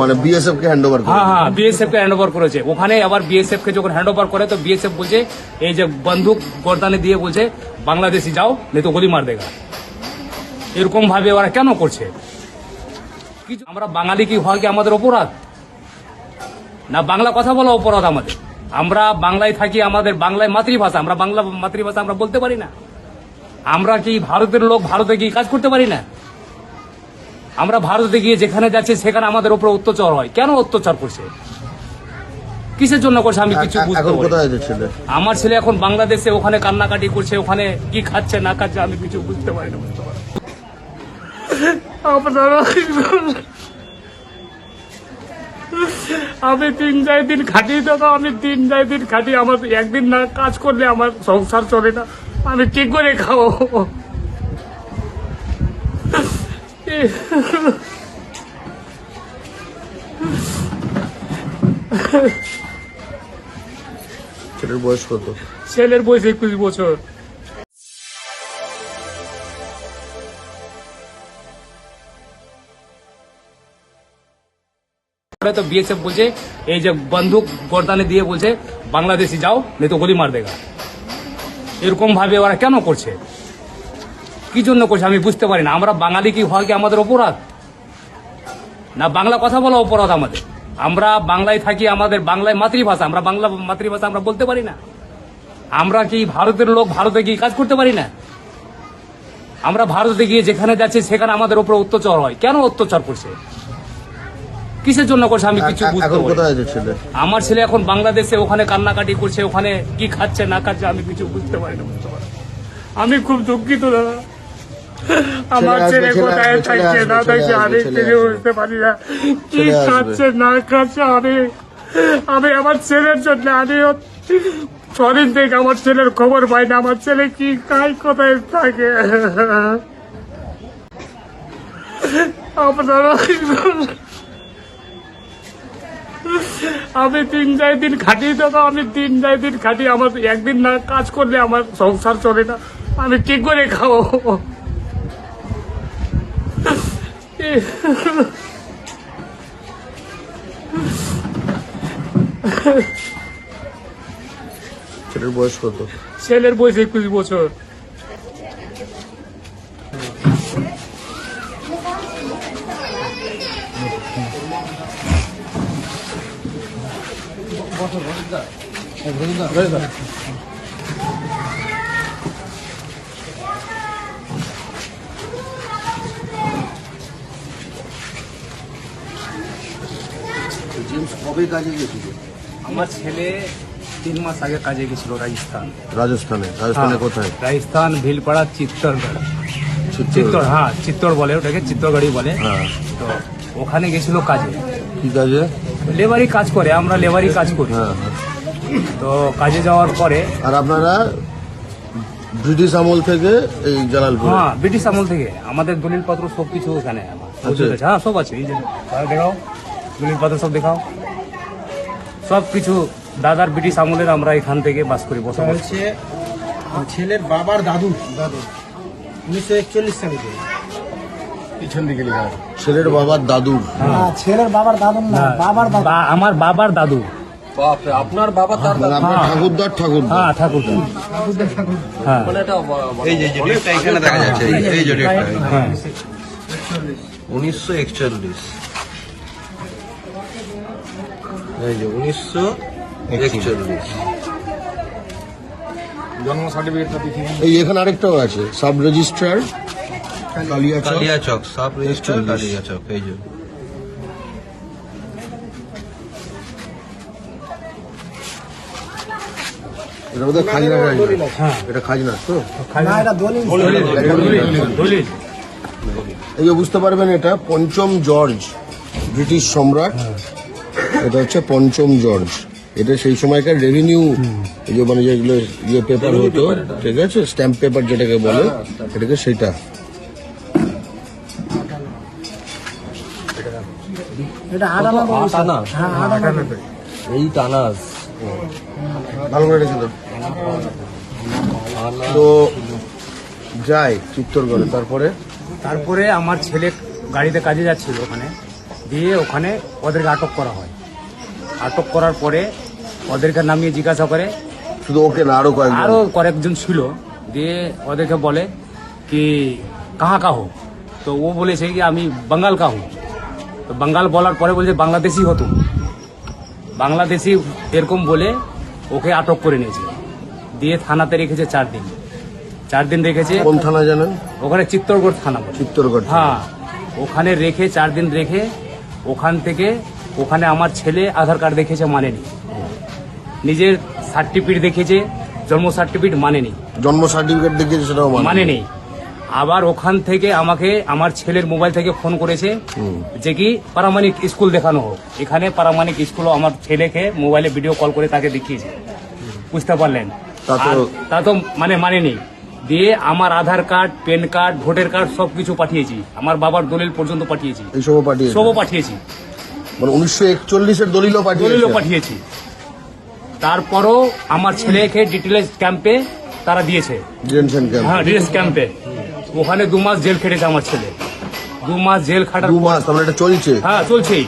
মানে বিএসএফ কে hand over হ্যাঁ হ্যাঁ বিএসএফ কে হ্যান্ড ওভার করেছে। ওখানে আবার বিএসএফ কে যখন হ্যান্ড ওভার করে, তো বিএসএফ বলছে, এই যে বন্দুক গর্দানে দিয়ে বলছে, বাংলাদেশি যাও নেই তো গলি মার দেগা। এরকম ভাবে ওরা কেন করছে? কিছু আমরা বাঙালি কি হয় কি আমাদের অপরাধ? না, বাংলা কথা বলা অপরাধ আমাদের। আমরা বাংলায় থাকি, আমাদের বাংলায় মাতৃভাষা। আমরা বাংলা মাতৃভাষা আমরা বলতে পারি না। আমরা কি ভারতের লোক, ভারতে কি কাজ করতে পারি না? আমরা ভারতে গিয়ে যেখানে যাচ্ছি সেখানে আমাদের উপর অত্যাচার হয়। কেন অত্যাচার করছে? কিসের জন্য করছে? আমি কিছু বুঝতে আমার ছেলে এখন বাংলাদেশে ওখানে কান্নাকাটি করছে ওখানে কি খাচ্ছে না খাচ্ছে আমি কিছু বুঝতে পারি না বুঝতে পারি আপনারা আমি তিন যাই দিন খাটি দাদা আমি তিন যাই দিন খাটি আমার একদিন না কাজ করলে আমার সংসার চলে না। আমি কি করে খাব? ছেলের বয়স কত? ছেলের বয়স একুশ বছর। তো বিএসএফ বলছে, এই যে বন্দুক গর্দানে দিয়ে বলছে, বাংলাদেশি যাও নেই তো গলি মার দেগা এরকম ভাবে ওরা কেন করছে? কি জন্য করছে আমি বুঝতে পারি না। আমরা বাঙালি কি হয় কি আমাদের অপরাধ? না বাংলা কথা বলা অপরাধ আমাদের। আমরা বাংলায় থাকি আমাদের বাংলায় মাতৃভাষা। আমরা বাংলা মাতৃভাষা আমরা বলতে পারি না। আমরা কি ভারতের লোক ভারতে গিয়ে কাজ করতে পারি না? আমরা ভারতে গিয়ে যেখানে যাচ্ছি সেখানে আমাদের উপর অত্যাচার হয়। কেন অত্যাচার করছে? কিসের জন্য করছে আমি কিছু বুঝতে পারি আমার ছেলে এখন বাংলাদেশে ওখানে কান্নাকাটি করছে ওখানে কি খাচ্ছে না খাচ্ছে আমি কিছু বুঝতে পারি না বুঝতে পারি না। আমি খুব দুঃখিত দাদা। আমার ছেলে কোথায় থাকছে না থাকছে আমি ছেলে বুঝতে পারি না। কি খাচ্ছে না খাচ্ছে আমি আমি আমার ছেলের জন্য আমি ছদিন থেকে আমার ছেলের খবর পাই না আমার ছেলে কি খায় কোথায় থাকে? আপনারা আমি তিন যাই দিন খাটি দাদা আমি তিন যাই দিন খাটি আমার একদিন না কাজ করলে আমার সংসার চলে না আমি কি করে খাব? ছেলের বয়স কত ছেলের বয়স একুশ বছর জেমস কবে কাজে গেছিল। আমার ছেলে তিন মাস আগে কাজে গেছিল রাজস্থান। রাজস্থানে? রাজস্থানে হ্যাঁ, কোথায়? রাজস্থান ভিলপাড়া চিত্তরগড়। চিত্তর হ্যাঁ চিত্তর বলে ওটাকে চিত্তরগড়ই বলে। হ্যাঁ। তো ওখানে গেছিল কাজে। কি কাজে? লেবারি কাজ করে আমরা লেবারি কাজ করি। হ্যাঁ। তো কাজে যাওয়ার পরে আর আপনারা ব্রিটিশ আমল থেকে এই জালালপুর? হ্যাঁ ব্রিটিশ আমল থেকে। আমাদের দলিল পত্র সব কিছু এখানে আমার আচ্ছা। হ্যাঁ সব আছে। এই যে দলিল পত্র সব দেখাও সব কিছু দাদার ব্রিটিশ আমলের আমরা এখান থেকে বাস করি করি। হচ্ছে ছেলের বাবার দাদু দাদু উনিশশো একচল্লিশ সালে থেকে। ছেলের বাবার দাদুর হ্যাঁ, ছেলের বাবার দাদু না হ্যাঁ, বাবার দাদু বা- আমার বাবার দাদু আপনার বাবা তার মানে আপনার হ্যাঁ। ঠাকুরদার হ্যাঁ ঠাকুর হ্যাঁ এই যে এখানে দেখা যাচ্ছে এই- এই যে হ্যাঁ উনিশশো একচল্লিশ এই যে উনিশশো একচল্লিশ। এই এখানে আরেকটাও আছে sub registrar Kaliachak. Kaliachak sub register Kaliachak এই যে। এটা বোধহয় খাজনা হ্যাঁ। এটা খাজনা তো? এই যে বুঝতে পারবেন এটা পঞ্চম জর্জ ব্রিটিশ সম্রাট। এটা হচ্ছে পঞ্চম জর্জ। এটা সেই সময়কার রেভিনিউ এই যে মানে যেগুলো ইয়ে পেপার হতো ঠিক আছে? স্ট্যাম্প পেপার যেটাকে বলে এটাকে সেটা হ্যাঁ এই টানাস। ভালো করে রেখে তো যায় চিত্তরগড়ে তারপরে? তারপরে আমার ছেলে গাড়িতে কাজে যাচ্ছিল ওখানে দিয়ে ওখানে ওদেরকে আটক করা হয়। আটক করার পরে ওদেরকে নামিয়ে জিজ্ঞাসা করে। শুধু ওকে না আরও আরও কয়েকজন ছিল। দিয়ে ওদেরকে বলে কি কাহা কা হো তো ও বলেছে কি আমি বাঙ্গাল কা হো তো বাঙ্গাল বলার পরে বলছে বাংলাদেশি হতো বাংলাদেশি এরকম বলে ওকে আটক করে নিয়েছে। দিয়ে থানাতে রেখেছে চার দিন। চার দিন রেখেছে কোন থানা জানেন? ওখানে চিত্তরগড় থানা চিত্তরগড় হ্যাঁ ওখানে রেখে চার দিন রেখে ওখান থেকে ওখানে আমার ছেলে আধার কার্ড দেখেছে মানেনি। নিজের সার্টিফিকেট দেখেছে জন্ম সার্টিফিকেট মানেনি। জন্ম সার্টিফিকেট দেখিয়েছে সেটাও মানে মানে নেই আবার ওখান থেকে আমাকে আমার ছেলের মোবাইল থেকে ফোন করেছে যে কি পারামানিক স্কুল দেখানো হোক। এখানে পারামানিক স্কুলও আমার ছেলেকে মোবাইলে ভিডিও কল করে তাকে দেখিয়েছে। বুঝতে পারলেন? তা তো- মানে মানেনি। দিয়ে আমার Aadhaar card PAN card voter card সব কিছু পাঠিয়েছি। আমার বাবার দলিল পর্যন্ত পাঠিয়েছে? সবও পাঠিয়েছি। মানে উনিশশো একচল্লিশের দলিলও পাঠিয়েছে। দলিলও পাঠিয়েছি। তারপরও আমার ছেলেকে ডিটেলস ক্যাম্পে তারা দিয়েছে। ডিটেনশন ক্যাম্প হ্যাঁ ডিএস ক্যাম্পে ওখানে দু মাস জেল খেটেছে আমার ছেলে। দু মাস জেল খাটার দু মাস তাহলে এটা চলছে? হ্যাঁ চলছেই।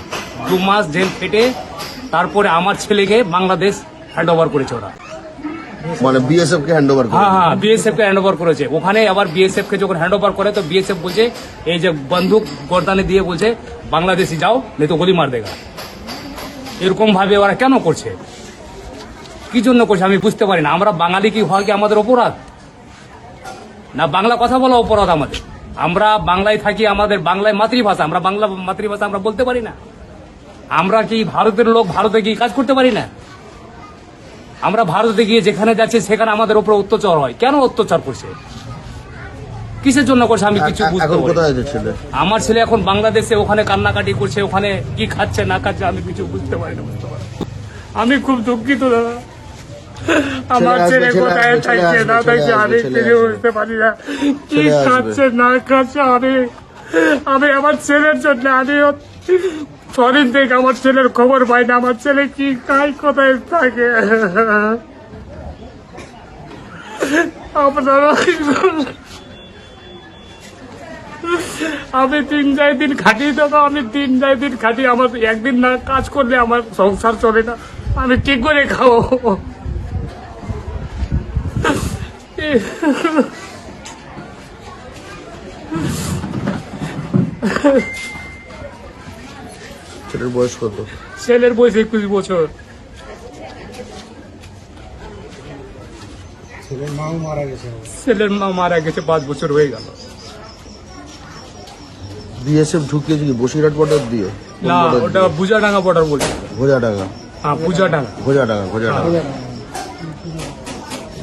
দু মাস জেল খেটে তারপরে আমার ছেলেকে বাংলাদেশ হ্যান্ড ওভার করেছে ওরা। মানে বিএসএফ কে হ্যান্ড ওভার হ্যাঁ হ্যাঁ বিএসএফ কে হ্যান্ড ওভার করেছে। ওখানে আবার বিএসএফ কে যখন হ্যান্ড ওভার করে তো বিএসএফ বলছে এই যে বন্দুক গর্দানে দিয়ে বলছে বাংলাদেশি যাও, নেই তো গলি মার দেগা এরকম ভাবে ওরা কেন করছে? কি জন্য করছে আমি বুঝতে পারি না। আমরা বাঙালি কি হয় কি আমাদের অপরাধ? না, বাংলা কথা বলা অপরাধ আমাদের। আমরা বাংলায় থাকি, আমাদের বাংলায় মাতৃভাষা। আমরা বাংলা মাতৃভাষা আমরা বলতে পারি না। আমরা কি ভারতের লোক, ভারতে গিয়ে কাজ করতে পারি না? আমরা ভারতে গিয়ে যেখানে যাচ্ছি, সেখানে আমাদের উপর অত্যাচার হয়। কেন অত্যাচার করছে? কিসের জন্য করছে আমি কিছু বুঝতে পারি আমার ছেলে এখন বাংলাদেশে ওখানে কান্নাকাটি করছে ওখানে কি খাচ্ছে না খাচ্ছে আমি কিছু বুঝতে পারি না বুঝতে পারি আমি খুব দুঃখিত দাদা। আমার ছেলে কোথায় থাকছে না থাকছে আমি কিছু বুঝতে পারি না। কি খাচ্ছে না খাচ্ছে আমি আমি আমার ছেলের জন্য আমি ছদিন থেকে আমার ছেলের খবর পাই না আমার ছেলে কি খায় কোথায় থাকে? আপনারা আমি তিন যাই দিন খাটি তো আমি তিন যাই দিন খাটি আমার একদিন না কাজ করলে আমার সংসার চলে না। আমি কি করে খাব? ছেলের বয়স কত? ছেলের বয়স একুশ বছর। ছেলের মাও মারা গেছে। ছেলের মা মারা গেছে পাঁচ বছর হয়ে গেল। বিএসএফ ঢুকিয়েছে কি বসিরহাট বর্ডার দিয়ে। না ওটা দিয়ে? বুজাডাঙ্গা বর্ডার বলছে। ঘোড়াডাঙ্গা হ্যাঁ বুজাডাঙ্গা। ঘোড়াডাঙ্গা ঘোড়াডাঙ্গা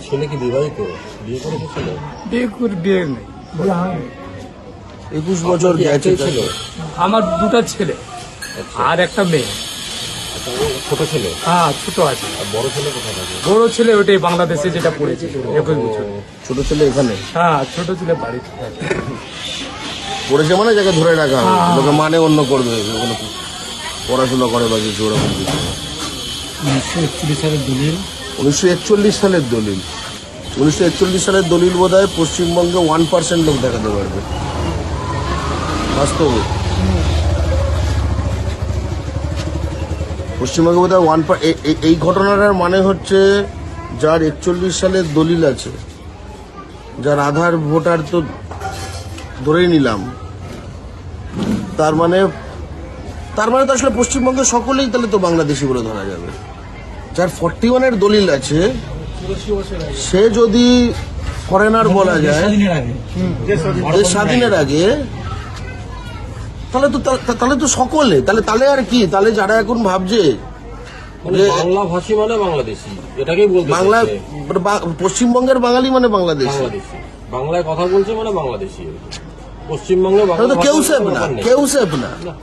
ছেলে কি বিবাহিত বিয়ে করেছে ছেলে? বিয়ে করে বিয়ে নেই। একুশ বছর গেছে ছিল? আমার দুটা ছেলে আর একটা মেয়ে। ছোট ছেলে? হ্যাঁ ছোট আছে। বড় ছেলে কোথায় থাকে? বড় ছেলে ওটাই বাংলাদেশে যেটা পড়েছে একুশ বছর। ছোট ছেলে এখানে? হ্যাঁ ছোট ছেলে বাড়িতে থাকে। পড়েছে মানে যাকে ধরে রাখা হবে লোকে মানে অন্য করবে। ওখানে পড়াশোনা করে বা কিছু ওরকম কিছু। উনিশশো একচল্লিশ সালের দলিল। উনিশশো একচল্লিশ সালের দলিল। উনিশশো একচল্লিশ সালের দলিল বোধ হয় পশ্চিমবঙ্গে ওয়ান পার্সেন্ট লোক দেখাতে পারবে। বাস্তবে। পশ্চিমবঙ্গে বোধ হয় ওয়ান এই ঘটনাটার মানে হচ্ছে যার একচল্লিশ সালের দলিল আছে যার আধার ভোটার তো ধরেই নিলাম। তার মানে তার মানে তো আসলে পশ্চিমবঙ্গের সকলেই তাহলে তো বাংলাদেশি বলে ধরা যাবে। যার ফর্টি ওয়ানের দলিল আছে সে যদি ফরেনার বলা যায় স্বাধীনের আগে। দেশ স্বাধীনের আগে তাহলে তো তাহলে তো সকলে তাহলে তাহলে আর কি? তাহলে যারা এখন ভাবছে মানে বাংলা ভাষী মানে বাংলাদেশি এটাকেই বলতে বাংলা মানে পশ্চিমবঙ্গের বাঙালি মানে বাংলাদেশ। বাংলায় কথা বলছে মানে বাংলাদেশি। পশ্চিমবঙ্গে বাংলা তাহলে তো কেউ ভাষার সেফ কোনো না ব্যাপার নেই। কেউ সেফ না না।